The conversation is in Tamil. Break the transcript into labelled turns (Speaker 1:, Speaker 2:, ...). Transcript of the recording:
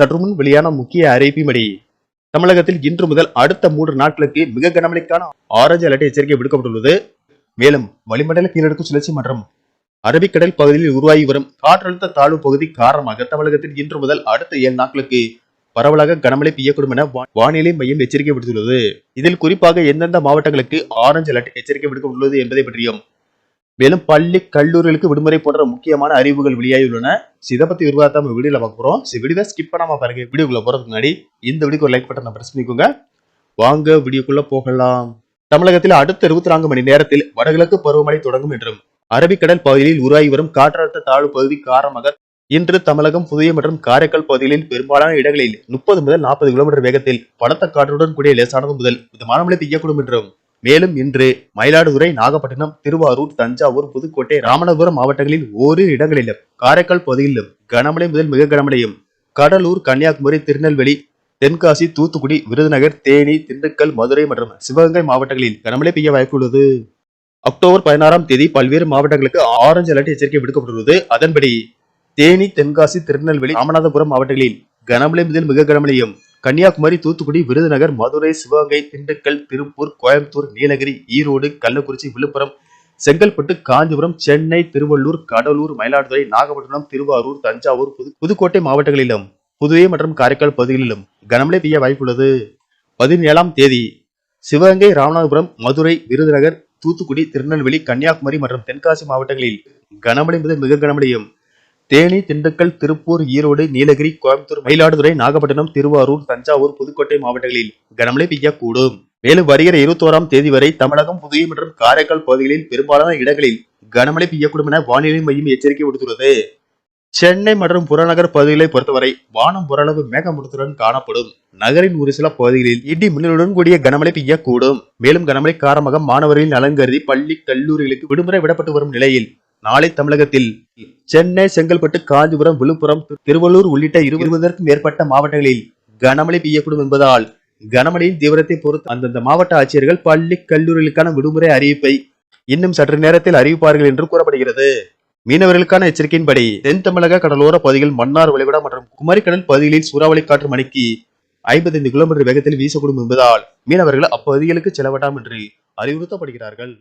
Speaker 1: சற்றுமுன் வெளியான முக்கிய அறிவிப்பின்படி தமிழகத்தில் இன்று முதல் அடுத்த மூன்று நாட்களுக்கு மிக கனமழைக்கான ஆரஞ்சு அலர்ட் எச்சரிக்கை விடுக்கப்பட்டுள்ளது மேலும் வளிமண்டல கீழடுக்கு சுழற்சி மற்றும் அரபிக்கடல் பகுதியில் உருவாகி வரும் காற்றழுத்த தாழ்வு பகுதி காரணமாக தமிழகத்தில் இன்று முதல் அடுத்த ஏழு நாட்களுக்கு பரவலாக கனமழை பெய்யக்கூடும் என வானிலை மையம் எச்சரிக்கை விடுத்துள்ளது இதில் குறிப்பாக எந்தெந்த மாவட்டங்களுக்கு ஆரஞ்சு அலர்ட் எச்சரிக்கை விடுக்கப்பட்டுள்ளது என்பதை பற்றியும் மேலும் பள்ளி கல்லூரிகளுக்கு விடுமுறை போன்ற முக்கியமான அறிவுகள் வெளியாகியுள்ளன சிதை பத்தி விரிவாக வீடியோல பாக்குறோம் வீடியோ ஸ்கிப் பண்ணாம பாருங்க வீடியோக்குள்ள போறதுக்கு முன்னாடி இந்த வீடியோ ஒரு லைக் பட்டன் பிரஸ் பண்ணிக்கோங்க வாங்க வீடியோக்குள்ள போகலாம் தமிழகத்தில் அடுத்த இருபத்தி நான்கு மணி நேரத்தில் வடகிழக்கு பருவமழை தொடங்கும் என்றும் அரபிக்கடல் பகுதியில் உருவாகி வரும் காற்றழுத்த தாழ்வு பகுதி காரணமாக இன்று தமிழகம் புதிய மற்றும் காரைக்கால் பகுதிகளில் பெரும்பாலான இடங்களில் முப்பது முதல் நாற்பது கிலோமீட்டர் வேகத்தில் பலத்த காற்றுடன் கூடிய லேசானது முதல் மிதமான மழை பெய்யக்கூடும் என்றும் மேலும் இன்று மயிலாடுதுறை நாகப்பட்டினம் திருவாரூர் தஞ்சாவூர் புதுக்கோட்டை ராமநாதபுரம் மாவட்டங்களில் ஒரு இடங்களிலும் காரைக்கால் பகுதியிலும் கனமழை முதல் மிக கனமழையும் கடலூர் கன்னியாகுமரி திருநெல்வேலி தென்காசி தூத்துக்குடி விருதுநகர் தேனி திண்டுக்கல் மதுரை மற்றும் சிவகங்கை மாவட்டங்களில் கனமழை பெய்ய வாய்ப்புள்ளது அக்டோபர் பதினாறாம் தேதி பல்வேறு மாவட்டங்களுக்கு ஆரஞ்சு அலர்ட் எச்சரிக்கை விடுக்கப்பட்டுள்ளது அதன்படி தேனி தென்காசி திருநெல்வேலி ராமநாதபுரம் மாவட்டங்களில் கனமழை முதல் மிக கனமழையும் கன்னியாகுமரி தூத்துக்குடி விருதுநகர் மதுரை சிவகங்கை திண்டுக்கல் திருப்பூர் கோயம்புத்தூர் நீலகிரி ஈரோடு கள்ளக்குறிச்சி விழுப்புரம் செங்கல்பட்டு காஞ்சிபுரம் சென்னை திருவள்ளூர் கடலூர் மயிலாடுதுறை நாகப்பட்டினம் திருவாரூர் தஞ்சாவூர் புது புதுக்கோட்டை மாவட்டங்களிலும் புதுவை மற்றும் காரைக்கால் பகுதிகளிலும் கனமழை பெய்ய வாய்ப்புள்ளது பதினேழாம் தேதி சிவகங்கை ராமநாதபுரம் மதுரை விருதுநகர் தூத்துக்குடி திருநெல்வேலி கன்னியாகுமரி மற்றும் தென்காசி மாவட்டங்களில் கனமழை முதல் மிக கனமழையும் தேனி திண்டுக்கல் திருப்பூர் ஈரோடு நீலகிரி கோயம்புத்தூர் மயிலாடுதுறை நாகப்பட்டினம் திருவாரூர் தஞ்சாவூர் புதுக்கோட்டை மாவட்டங்களில் கனமழை பெய்யக்கூடும் மேலும் வருகிற இருபத்தோராம் தேதி வரை தமிழகம் புதுவை மற்றும் காரைக்கால் பகுதிகளில் பெரும்பாலான இடங்களில் கனமழை பெய்யக்கூடும் என வானிலை மையம் எச்சரிக்கை விடுத்துள்ளது சென்னை மற்றும் புறநகர் பகுதிகளை பொறுத்தவரை வானம் ஓரளவு மேகமூட்டத்துடன் காணப்படும் நகரின் ஒரு சில பகுதிகளில் இடி மின்னலுடன் கூடிய கனமழை பெய்யக்கூடும் மேலும் கனமழை காரணமாக மாணவர்களின் நலன் கருதி பள்ளி கல்லூரிகளுக்கு விடுமுறை விடப்பட்டு வரும் நிலையில் நாளை தமிழகத்தில் சென்னை செங்கல்பட்டு காஞ்சிபுரம் விழுப்புரம் திருவள்ளூர் உள்ளிட்ட இருபதற்கும் மேற்பட்ட மாவட்டங்களில் கனமழை பெய்யக்கூடும் என்பதால் கனமழையின் தீவிரத்தை பொறுத்து அந்தந்த மாவட்ட ஆட்சியர்கள் பள்ளி கல்லூரிகளுக்கான விடுமுறை அறிவிப்பை இன்னும் சற்று நேரத்தில் அறிவிப்பார்கள் என்று கூறப்படுகிறது மீனவர்களுக்கான எச்சரிக்கையின்படி தென் தமிழக கடலோர பகுதிகள் மன்னார் வளைகுடா மற்றும் குமரிக்கடல் பகுதிகளில் சூறாவளி காற்று மணிக்கு ஐம்பத்தைந்து கிலோமீட்டர் வேகத்தில் வீசக்கூடும் என்பதால் மீனவர்கள் அப்பகுதிகளுக்கு செலவிடாம என்று அறிவுறுத்தப்படுகிறார்கள்